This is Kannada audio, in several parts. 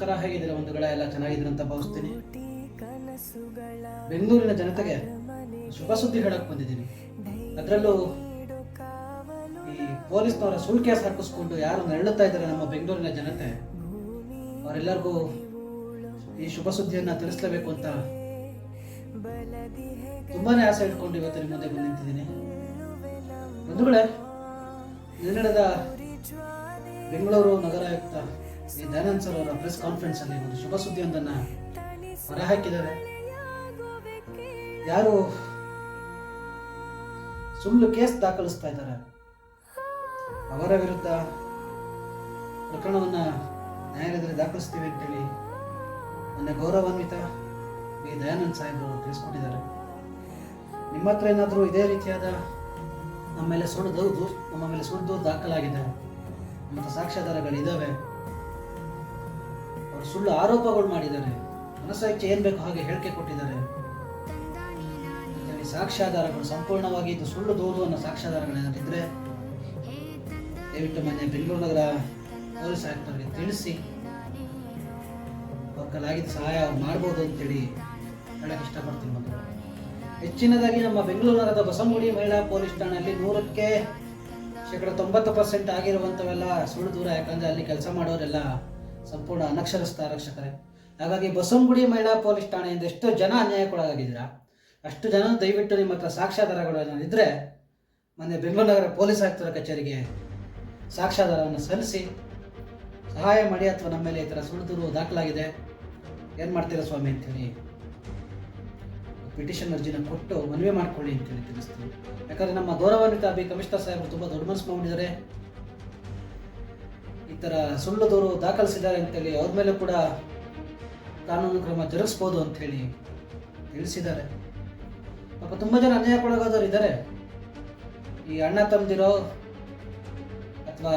ನಮಸ್ಕಾರ ಹೇಗಿದ್ದೀರಾ? ಬಂಧುಗಳ ಎಲ್ಲ ಚೆನ್ನಾಗಿದ್ದೀರಂತ ಭಾವಿಸ್ತೀನಿ. ಬೆಂಗಳೂರಿನ ಜನತೆಗೆ ಶುಭ ಸುದ್ದಿ ಹೇಳಕ್ ಬಂದಿದ್ದೀನಿ. ಅದರಲ್ಲೂ ಈ ಪೊಲೀಸ್ನವರ ಸುಳ್ಳು ಕೇಸ್ ಹಾಕಿಸ್ಕೊಂಡು ಯಾರು ನೆರಳುತ್ತಾ ಇದ್ದಾರೆ ನಮ್ಮ ಬೆಂಗಳೂರಿನ ಜನತೆ ಅವರೆಲ್ಲರಿಗೂ ಈ ಶುಭ ಸುದ್ದಿಯನ್ನ ತಿಳಿಸ್ಲೇಬೇಕು ಅಂತ ತುಂಬಾನೇ ಆಸೆ ಇಟ್ಕೊಂಡು ಇವತ್ತು ನಿಮ್ಮ ಮುಂದೆ ಬಂದು ನಿಂತಿದ್ದೀನಿ. ಬಂಧುಗಳೇ ಬೆಂಗಳೂರು ನಗರ ಆಯುಕ್ತ ಈ ದಯಾನಂದ್ ಸರ್ ಅವರ ಪ್ರೆಸ್ ಕಾನ್ಫರೆನ್ಸ್ ಅಲ್ಲಿ ಒಂದು ಶುಭ ಸುದ್ದಿಯೊಂದನ್ನ ಹೊರಹಾಕಿದ್ದಾರೆ ಯಾರು ಸುಳ್ಳು ಕೇಸ್ ದಾಖಲಿಸ್ತಾ ಇದ್ದಾರೆ, ಅವರ ವಿರುದ್ಧ ಪ್ರಕರಣವನ್ನ ನ್ಯಾಯಾಲಯದಲ್ಲಿ ದಾಖಲಿಸ್ತೀವಿ ಅಂತೇಳಿ ನನ್ನ ಗೌರವಾನ್ವಿತ ಈ ದಯಾನಂದ್ ಸಾಹೇಬರು ತಿಳಿಸ್ಕೊಟ್ಟಿದ್ದಾರೆ. ನಿಮ್ಮ ಹತ್ರ ಏನಾದರೂ ಇದೇ ರೀತಿಯಾದ ನಮ್ಮ ಮೇಲೆ ಸುಳ್ಳು ದೂರು ನಮ್ಮ ಮೇಲೆ ಸುಳ್ಳು ದೂರು ದಾಖಲಾಗಿದೆ ಮತ್ತು ಸಾಕ್ಷ್ಯಾಧಾರಗಳಿದ್ದಾವೆ ಸುಳ್ಳು ಆರೋಪಗಳು ಮಾಡಿದ್ದಾರೆ. ಮನಸ್ಸಾಕ್ಷಿ ಏನ್ ಬೇಕು ಹಾಗೆ ಹೇಳಿಕೆ ಕೊಟ್ಟಿದ್ದಾರೆ. ಸಾಕ್ಷ್ಯಾಧಾರಗಳು ಸಂಪೂರ್ಣವಾಗಿ ಇದು ಸುಳ್ಳು ದೂರು ಅನ್ನೋ ಸಾಕ್ಷ್ಯಾಧಾರಗಳೇನಾದಿದ್ರೆ ದಯವಿಟ್ಟು ಮನೆ ಬೆಂಗಳೂರು ನಗರ ಪೊಲೀಸ್ ಆಯುಕ್ತರಿಗೆ ತಿಳಿಸಿ. ಒಕ್ಕಲಾಗಿದ್ದ ಕಲಾಗಿದ್ದ ಸಹಾಯ ಅವ್ರು ಮಾಡ್ಬೋದು ಅಂತೇಳಿ ಹೇಳಕ್ಕೆ ಇಷ್ಟಪಡ್ತೀನಿ ಮಕ್ಕಳು. ಹೆಚ್ಚಿನದಾಗಿ ನಮ್ಮ ಬೆಂಗಳೂರು ನಗರದ ಬಸವನಗುಡಿ ಮಹಿಳಾ ಪೊಲೀಸ್ ಠಾಣೆಯಲ್ಲಿ ನೂರಕ್ಕೆ ಶೇಕಡ ತೊಂಬತ್ತು ಪರ್ಸೆಂಟ್ ಆಗಿರುವಂಥವೆಲ್ಲ ಸುಳ್ಳು ದೂರ. ಯಾಕಂದ್ರೆ ಅಲ್ಲಿ ಕೆಲಸ ಮಾಡೋರೆಲ್ಲ ಸಂಪೂರ್ಣ ಅನಕ್ಷರಸ್ಥ ಆರಕ್ಷಕರೇ ಹಾಗಾಗಿ ಬಸವನಗುಡಿ ಮಹಿಳಾ ಪೊಲೀಸ್ ಠಾಣೆಯಿಂದ ಎಷ್ಟು ಜನ ಅನ್ಯಾಯಕ್ಕೊಳಗಾಗಿದ್ದೀರಾ? ಅಷ್ಟು ಜನ ದಯವಿಟ್ಟು ನಿಮ್ಮ ಹತ್ರ ಸಾಕ್ಷ್ಯಾಧಾರಗಳು ಇದ್ದರೆ ಮೊನ್ನೆ ಬೆಂಗಳೂರು ನಗರ ಪೊಲೀಸ್ ಆಯುಕ್ತರ ಕಚೇರಿಗೆ ಸಾಕ್ಷ್ಯಾಧಾರವನ್ನು ಸಲ್ಲಿಸಿ ಸಹಾಯ ಮಾಡಿ ಅಥವಾ ನಮ್ಮ ಮೇಲೆ ಈ ಥರ ಸುಳ್ಳು ದೂರು ದಾಖಲಾಗಿದೆ. ಏನು ಮಾಡ್ತೀರಾ ಸ್ವಾಮಿ ಅಂತೇಳಿ? ಪಿಟಿಷನ್ ಅರ್ಜಿನ ಕೊಟ್ಟು ಮನವಿ ಮಾಡ್ಕೊಳ್ಳಿ ಅಂತೇಳಿ ತಿಳಿಸ್ತೀವಿ. ಯಾಕಂದರೆ ನಮ್ಮ ಗೌರವಾನ್ವಿತ ಬಿ ಕಮಿಷನರ್ ಸಾಹೇಬರು ತುಂಬ ದೊಡ್ಡ ಮನಸ್ಸು ಮಾಡಿದ್ದಾರೆ ತರ ಸುಳ್ಳು ದೂರು ದಾಖಲಿಸಿದ್ದಾರೆ ಅಂತೇಳಿ ಅವ್ರ ಮೇಲೆ ಕೂಡ ಕಾನೂನು ಕ್ರಮ ಜರುಗಿಸ್ಬೋದು ಅಂತೇಳಿ ತಿಳಿಸಿದ್ದಾರೆ. ಪಾಪ ತುಂಬಾ ಜನ ಅನ್ಯಾಯಕ್ಕೊಳಗಾದವ್ರು ಇದ್ದಾರೆ. ಈ ಅಣ್ಣ ತಮ್ಮದಿರೋ ಅಥವಾ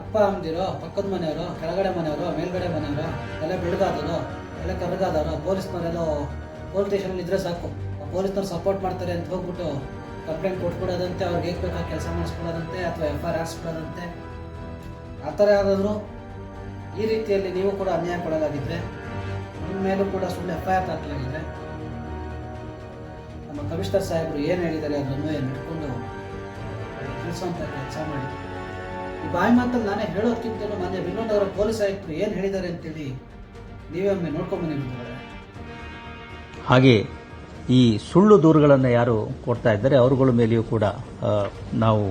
ಅಪ್ಪ ಅಮ್ಮದಿರೋ, ಪಕ್ಕದ ಮನೆಯವರು, ಕೆಳಗಡೆ ಮನೆಯವರು, ಮೇಲ್ಗಡೆ ಮನೆಯವರು ಎಲ್ಲ ಬೆಳಗಾದವರು ಎಲ್ಲ ಕರ್ಗಾದವರು ಪೊಲೀಸ್ನವರೆಲ್ಲೋ ಪೊಲೀಸ್ ಸ್ಟೇಷನಲ್ಲಿ ಇದ್ರೆ ಸಾಕು. ಪೊಲೀಸ್ನವ್ರು ಸಪೋರ್ಟ್ ಮಾಡ್ತಾರೆ ಅಂತ ಹೋಗ್ಬಿಟ್ಟು ಕಂಪ್ಲೇಂಟ್ ಕೊಟ್ಬಿಡೋದಂತೆ, ಅವ್ರಿಗೆ ಹೇಗೆ ಬೇಕಾದ ಕೆಲಸ ಮಾಡಿಸ್ಕೊಳ್ಳೋದಂತೆ, ಅಥವಾ ಎಫ್ ಆರ್ ಹಾಕ್ಸ್ಬಿಡೋದಂತೆ ಆ ಥರ ಯಾರಾದರೂ ಈ ರೀತಿಯಲ್ಲಿ ನೀವು ಕೂಡ ಅನ್ಯಾಯ ಪಡೋದಾಗಿದ್ದರೆ ನಿಮ್ಮ ಮೇಲೂ ಕೂಡ ಸುಳ್ಳು ಎಫ್ ಐ ಆರ್ ಹಾಕಲಾಗಿದ್ದರೆ ನಮ್ಮ ಕಮಿಷನರ್ ಸಾಹೇಬರು ಏನು ಹೇಳಿದ್ದಾರೆ ಅದನ್ನು ಇಟ್ಕೊಂಡು ತಿಳಿಸುವಂಥ ಕೆಲಸ ಮಾಡಿ. ಈ ಬಾಯಿ ಮಾತಲ್ಲಿ ನಾನೇ ಹೇಳೋದಕ್ಕಿಂತಲೂ ಮೊನ್ನೆ ವಿನೋದ್ ಅವರ ಪೊಲೀಸ್ ಆಯುಕ್ತರು ಏನು ಹೇಳಿದ್ದಾರೆ ಅಂತೇಳಿ ನೀವೇ ಒಮ್ಮೆ ಬಿಟ್ಟಿದ್ದಾರೆ ಹಾಗೆ ಈ ಸುಳ್ಳು ದೂರುಗಳನ್ನು ಯಾರು ಕೊಡ್ತಾ ಇದ್ದಾರೆ, ಅವರುಗಳ ಮೇಲೆಯೂ ಕೂಡ ನಾವು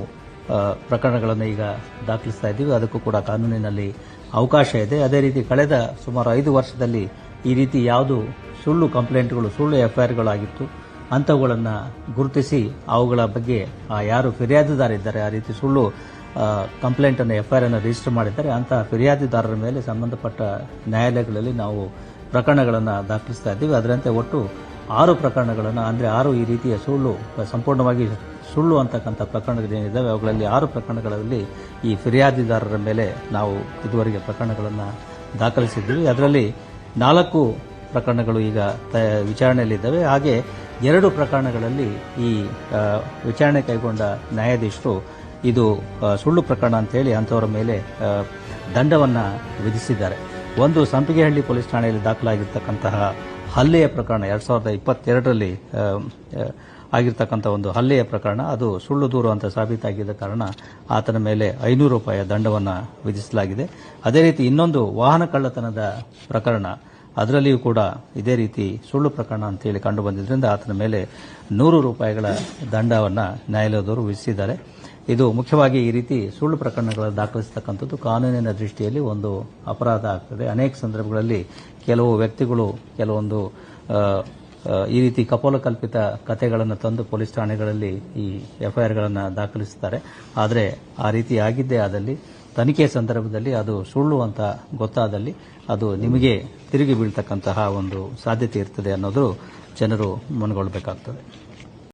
ಪ್ರಕರಣಗಳನ್ನು ಈಗ ದಾಖಲಿಸ್ತಾ ಇದ್ದೀವಿ. ಅದಕ್ಕೂ ಕೂಡ ಕಾನೂನಿನಲ್ಲಿ ಅವಕಾಶ ಇದೆ. ಅದೇ ರೀತಿ ಕಳೆದ ಸುಮಾರು ಐದು ವರ್ಷದಲ್ಲಿ ಈ ರೀತಿ ಯಾವುದು ಸುಳ್ಳು ಕಂಪ್ಲೇಂಟ್ಗಳು, ಸುಳ್ಳು ಎಫ್ಐಆರ್ಗಳಾಗಿತ್ತು. ಅಂಥವುಗಳನ್ನು ಗುರುತಿಸಿ ಅವುಗಳ ಬಗ್ಗೆ ಯಾರು ಫಿರ್ಯಾದಿದಾರಿದ್ದಾರೆ, ಆ ರೀತಿ ಸುಳ್ಳು ಕಂಪ್ಲೇಂಟನ್ನು ಎಫ್ಐಆರ್ ಅನ್ನು ರಿಜಿಸ್ಟರ್ ಮಾಡಿದ್ದಾರೆ. ಅಂತಹ ಫಿರ್ಯಾದಿದಾರರ ಮೇಲೆ ಸಂಬಂಧಪಟ್ಟ ನ್ಯಾಯಾಲಯಗಳಲ್ಲಿ ನಾವು ಪ್ರಕರಣಗಳನ್ನು ದಾಖಲಿಸ್ತಾ ಇದ್ದೀವಿ. ಅದರಂತೆ ಒಟ್ಟು ಆರು ಪ್ರಕರಣಗಳನ್ನು, ಅಂದರೆ ಆರು ಈ ರೀತಿಯ ಸುಳ್ಳು, ಸಂಪೂರ್ಣವಾಗಿ ಸುಳ್ಳು ಅಂತಕ್ಕಂಥ ಪ್ರಕರಣಗಳೇನಿದ್ದಾವೆ ಅವುಗಳಲ್ಲಿ ಆರು ಪ್ರಕರಣಗಳಲ್ಲಿ ಈ ಫಿರ್ಯಾದಿದಾರರ ಮೇಲೆ ನಾವು ಇದುವರೆಗೆ ಪ್ರಕರಣಗಳನ್ನು ದಾಖಲಿಸಿದ್ದೀವಿ. ಅದರಲ್ಲಿ ನಾಲ್ಕು ಪ್ರಕರಣಗಳು ಈಗ ವಿಚಾರಣೆಯಲ್ಲಿದ್ದಾವೆ. ಹಾಗೆ ಎರಡು ಪ್ರಕರಣಗಳಲ್ಲಿ ಈ ವಿಚಾರಣೆ ಕೈಗೊಂಡ ನ್ಯಾಯಾಧೀಶರು ಇದು ಸುಳ್ಳು ಪ್ರಕರಣ ಅಂತೇಳಿ ಅಂಥವರ ಮೇಲೆ ದಂಡವನ್ನು ವಿಧಿಸಿದ್ದಾರೆ. ಒಂದು ಸಂಪಿಗೆಹಳ್ಳಿ ಪೊಲೀಸ್ ಠಾಣೆಯಲ್ಲಿ ದಾಖಲಾಗಿರ್ತಕ್ಕಂತಹ ಹಲ್ಲೆಯ ಪ್ರಕರಣ, ಎರಡ್ ಸಾವಿರದ ಇಪ್ಪತ್ತೆರಡರಲ್ಲಿ ಆಗಿರ್ತಕ್ಕಂಥ ಒಂದು ಹಲ್ಲೆಯ ಪ್ರಕರಣ, ಅದು ಸುಳ್ಳು ದೂರು ಅಂತ ಸಾಬೀತಾಗಿದ್ದ ಕಾರಣ ಆತನ ಮೇಲೆ ಐನೂರು ರೂಪಾಯಿಯ ದಂಡವನ್ನು ವಿಧಿಸಲಾಗಿದೆ. ಅದೇ ರೀತಿ ಇನ್ನೊಂದು ವಾಹನ ಕಳ್ಳತನದ ಪ್ರಕರಣ, ಅದರಲ್ಲಿಯೂ ಕೂಡ ಇದೇ ರೀತಿ ಸುಳ್ಳು ಪ್ರಕರಣ ಅಂತೇಳಿ ಕಂಡು ಬಂದಿದ್ದರಿಂದ ಆತನ ಮೇಲೆ ನೂರು ರೂಪಾಯಿಗಳ ದಂಡವನ್ನು ನ್ಯಾಯಾಲಯದವರು ವಿಧಿಸಿದ್ದಾರೆ. ಇದು ಮುಖ್ಯವಾಗಿ ಈ ರೀತಿ ಸುಳ್ಳು ಪ್ರಕರಣಗಳನ್ನು ದಾಖಲಿಸತಕ್ಕಂಥದ್ದು ಕಾನೂನಿನ ದೃಷ್ಟಿಯಲ್ಲಿ ಒಂದು ಅಪರಾಧ ಆಗ್ತದೆ. ಅನೇಕ ಸಂದರ್ಭಗಳಲ್ಲಿ ಕೆಲವು ವ್ಯಕ್ತಿಗಳು ಕೆಲವೊಂದು ಈ ರೀತಿ ಕಪೋಲಕಲ್ಪಿತ ಕಥೆಗಳನ್ನು ತಂದು ಪೊಲೀಸ್ ಠಾಣೆಗಳಲ್ಲಿ ಈ ಎಫ್ಐಆರ್ಗಳನ್ನು ದಾಖಲಿಸುತ್ತಾರೆ. ಆದರೆ ಆ ರೀತಿ ಆಗಿದ್ದೇ ಆದಲ್ಲಿ ತನಿಖೆ ಸಂದರ್ಭದಲ್ಲಿ ಅದು ಸುಳ್ಳು ಅಂತ ಗೊತ್ತಾದಲ್ಲಿ ಅದು ನಿಮಗೆ ತಿರುಗಿ ಬೀಳ್ತಕ್ಕಂತಹ ಒಂದು ಸಾಧ್ಯತೆ ಇರ್ತದೆ ಅನ್ನೋದು ಜನರು ಮನಗೊಳ್ಳಬೇಕಾಗ್ತದೆ